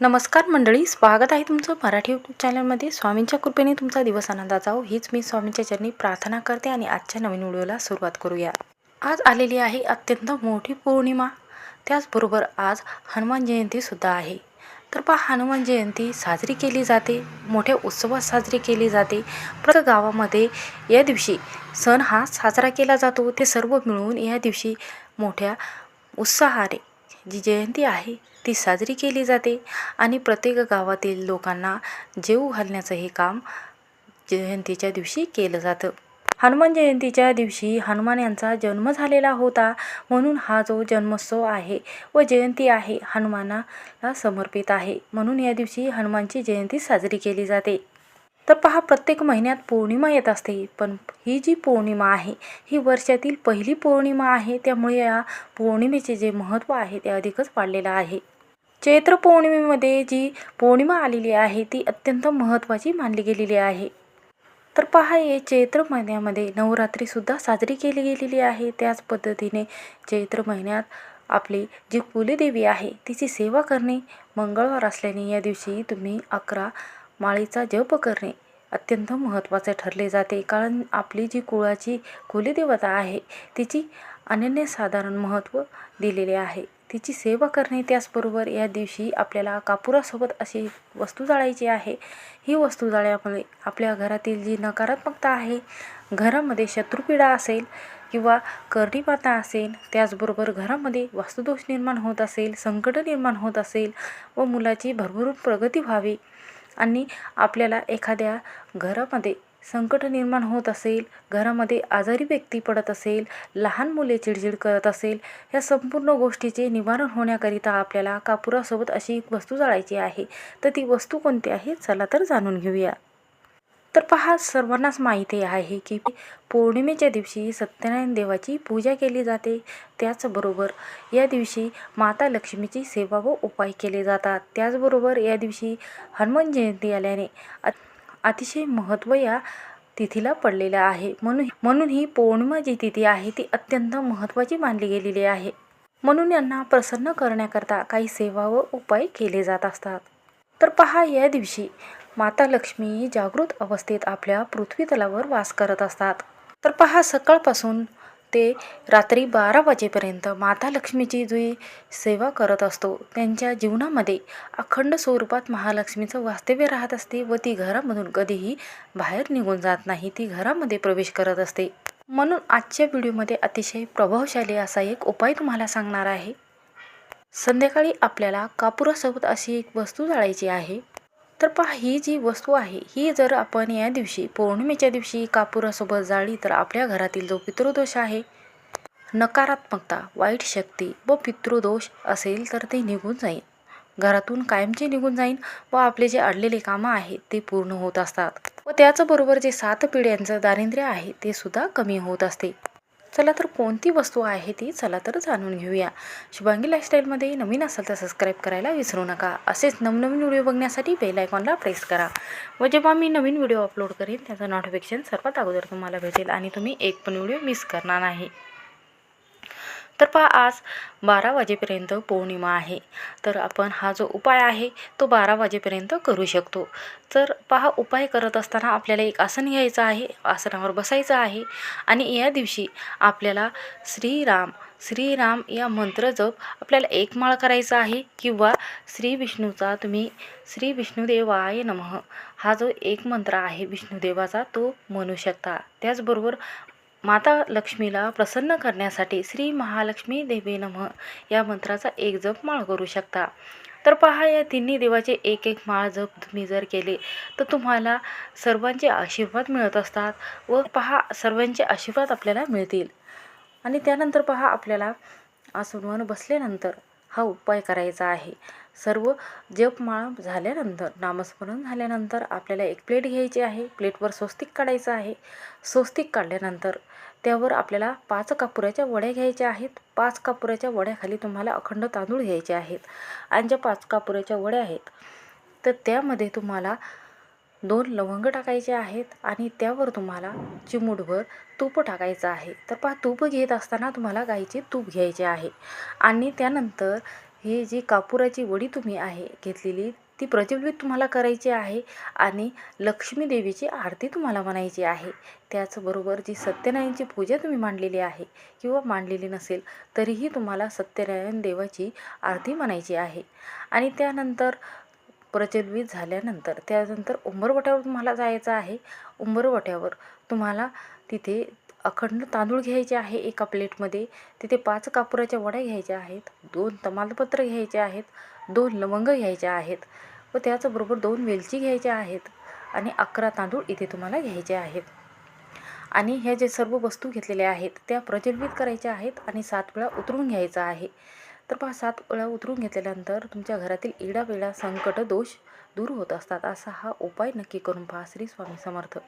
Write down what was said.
नमस्कार मंडळी स्वागत आहे तुमचं मराठी यूट्यूब चॅनलमध्ये स्वामींच्या कृपेने तुमचा दिवस आनंदात जाओ हीच मी स्वामींच्या चरणी प्रार्थना करते आणि आजच्या नवीन व्हिडिओला सुरुवात करूया. आज आलेली आहे अत्यंत मोठी पौर्णिमा. त्याचबरोबर आज हनुमान जयंतीसुद्धा आहे. तर पहा हनुमान जयंती साजरी केली जाते. मोठ्या उत्सवात साजरी केली जाते. प्रत्येक गावामध्ये या दिवशी सण हा साजरा केला जातो. ते सर्व मिळून या दिवशी मोठ्या उत्साहाने जी जयंती आहे ती साजरी केली जाते आणि प्रत्येक गावातील लोकांना जेऊ घालण्याचं हे काम जयंतीच्या दिवशी केलं जातं. हनुमान जयंतीच्या दिवशी हनुमान यांचा जन्म झालेला होता म्हणून हा जो जन्मोत्सव आहे व जयंती आहे हनुमानाला समर्पित आहे. म्हणून या दिवशी हनुमानची जयंती साजरी केली जाते. तर पहा प्रत्येक महिन्यात पौर्णिमा येत असते पण ही जी पौर्णिमा आहे ही वर्षातील पहिली पौर्णिमा आहे त्यामुळे या पौर्णिमेचे जे महत्त्व आहे ते अधिकच वाढलेलं आहे. चैत्र पौर्णिमेमध्ये जी पौर्णिमा आलेली आहे ती अत्यंत महत्त्वाची मानली गेलेली आहे. तर पहा हे चैत्र महिन्यामध्ये नवरात्रीसुद्धा साजरी केली गेलेली आहे. त्याच पद्धतीने चैत्र महिन्यात आपली जी कुलदेवी आहे तिची सेवा करणे मंगळवार असल्याने या दिवशी तुम्ही अकरा माळीचा जप करणे अत्यंत महत्त्वाचे ठरले जाते. कारण आपली जी कुळाची कुलदेवता आहे तिची अनन्यसाधारण महत्त्व दिलेले आहे. तिची सेवा करणे त्याचबरोबर या दिवशी आपल्याला कापुरासोबत अशी वस्तू जाळायची आहे. ही वस्तू जाळ्यामुळे आपल्या घरातील जी नकारात्मकता आहे घरामध्ये शत्रुपीडा असेल किंवा कर्णीपाता असेल त्याचबरोबर घरामध्ये वास्तुदोष निर्माण होत असेल संकट निर्माण होत असेल व मुलाची भरभरून प्रगती व्हावी आणि आपल्याला एखाद्या घरामध्ये संकट निर्माण होत असेल घरामध्ये आजारी व्यक्ती पडत असेल लहान मुले चिडचिड करत असेल या संपूर्ण गोष्टीचे निवारण होण्याकरिता आपल्याला कापुरासोबत अशी एक वस्तू जाळायची आहे. तर ती वस्तू कोणती आहे? चला तर जाणून घेऊया. तर पहा सर्वांनाच माहिती आहे की पौर्णिमेच्या दिवशी सत्यनारायण देवाची पूजा केली जाते. त्याचबरोबर या दिवशी माता लक्ष्मीची सेवा व उपाय केले जातात. त्याचबरोबर या दिवशी हनुमान जयंती आल्याने अतिशय महत्त्व या तिथीला पडलेलं आहे. म्हणून म्हणून ही पौर्णिमा जी तिथी आहे ती अत्यंत महत्त्वाची मानली गेलेली आहे. म्हणून यांना प्रसन्न करण्याकरता काही सेवा व उपाय केले जात असतात. तर पहा या दिवशी माता लक्ष्मी जागृत अवस्थेत आपल्या पृथ्वीतलावर वास करत असतात. तर पहा सकाळपासून ते रात्री बारा वाजेपर्यंत माता लक्ष्मीची जी सेवा करत असतो त्यांच्या जीवनामध्ये अखंड स्वरूपात महालक्ष्मीचं वास्तव्य राहत असते व ती घरामधून कधीही बाहेर निघून जात नाही ती घरामध्ये प्रवेश करत असते. म्हणून आजच्या व्हिडिओमध्ये अतिशय प्रभावशाली असा एक उपाय तुम्हाला सांगणार आहे. संध्याकाळी आपल्याला कापुरासोबत अशी एक वस्तू जाळायची आहे. तर पहा ही जी वस्तू आहे ही जर आपण या दिवशी पौर्णिमेच्या दिवशी कापुरासोबत जाळली तर आपल्या घरातील जो पितृदोष आहे नकारात्मकता वाईट शक्ती व पितृदोष असेल तर ते निघून जाईल. घरातून कायमचे निघून जाईल व आपले जे अडलेले कामं आहेत ते पूर्ण होत असतात. व त्याचबरोबर जे सात पिढ्यांचं दारिद्र्य आहे ते सुद्धा कमी होत असते. चला तर कोणती वस्तू आहे ती चला तर जाणून घेऊया. शुभांगी लाईफस्टाईलमध्ये नवीन असेल तर सबस्क्राईब करायला विसरू नका. असेच नवनवीन व्हिडिओ बघण्यासाठी बेल आयकॉनला प्रेस करा. व जेव्हा मी नवीन व्हिडिओ अपलोड करेन त्याचं नोटिफिकेशन सर्वात अगोदर तुम्हाला भेटेल आणि तुम्ही एक पण व्हिडिओ मिस करणार नाही. तर पहा आज बारा वाजेपर्यंत पौर्णिमा आहे. तर आपण हा जो उपाय आहे तो बारा वाजेपर्यंत करू शकतो. तर पहा उपाय करत असताना आपल्याला एक आसन घ्यायचं आहे. आसनावर बसायचं आहे. आणि या दिवशी आपल्याला श्रीराम श्रीराम या मंत्र जप आपल्याला एक माळ करायचा आहे किंवा श्री विष्णूचा तुम्ही श्री विष्णुदेवाय नमः हा जो एक मंत्र आहे विष्णुदेवाचा तो म्हणू शकता. त्याचबरोबर माता लक्ष्मीला प्रसन्न करण्यासाठी श्री महालक्ष्मी देवी नमः या मंत्राचा एक जप माळ करू शकता. तर पहा या तिन्ही देवाचे एक एक माळ जप तुम्ही जर केले तर तुम्हाला सर्वांचे आशीर्वाद मिळत असतात व पहा सर्वांचे आशीर्वाद आपल्याला मिळतील. आणि त्यानंतर पहा आपल्याला आसनवर बसल्यानंतर हा उपाय करायचा आहे. सर्व जपमाळ झाल्यानंतर नामस्मरण झाल्यानंतर आपल्याला एक प्लेट घ्यायची आहे. प्लेटवर स्वस्तिक काढायचं आहे. स्वस्तिक काढल्यानंतर त्यावर आपल्याला पाच कापुराच्या वड्या घ्यायच्या आहेत. पाच कापुराच्या वड्याखाली तुम्हाला अखंड तांदूळ घ्यायचे आहेत. आणि ज्या पाच कापुराच्या वड्या आहेत तर त्यामध्ये तुम्हाला दोन लवंग टाकायचे आहेत आणि त्यावर तुम्हाला चिमूटभर तूप टाकायचं आहे. तर पहा तूप घेत असताना तुम्हाला गाईचे तूप घ्यायचे आहे. आणि त्यानंतर हे जी कापुराची वडी तुम्ही आहे घेतलेली ती प्रज्वलित तुम्हाला करायची आहे आणि लक्ष्मी देवीची आरती तुम्हाला म्हणायची आहे. त्याचबरोबर जी सत्यनारायणची पूजा तुम्ही मांडलेली आहे किंवा मांडलेली नसेल तरीही तुम्हाला सत्यनारायण देवाची आरती म्हणायची आहे. आणि त्यानंतर प्रचलित झाल्यानंतर त्यानंतर उंबरवट्यावर तुम्हाला जायचं आहे. उंबरवट्यावर तुम्हाला तिथे अखंड तांदूळ घ्यायचे आहे एका प्लेटमध्ये. तिथे पाच कापुराच्या वड्या घ्यायच्या आहेत दोन तमालपत्र घ्यायचे आहेत दोन लवंग घ्यायच्या आहेत व त्याचबरोबर दोन वेलची घ्यायच्या आहेत आणि अकरा तांदूळ इथे तुम्हाला घ्यायचे आहेत. आणि ह्या जे सर्व वस्तू घेतलेल्या आहेत त्या प्रज्वलित करायच्या आहेत आणि सात वेळा उतरून घ्यायचं आहे. तर पहा सात वेळा उतरून घेतल्यानंतर तुमच्या घरातील इडावेळा संकट दोष दूर होत असतात. असा हा उपाय नक्की करून पहा श्री स्वामी समर्थ.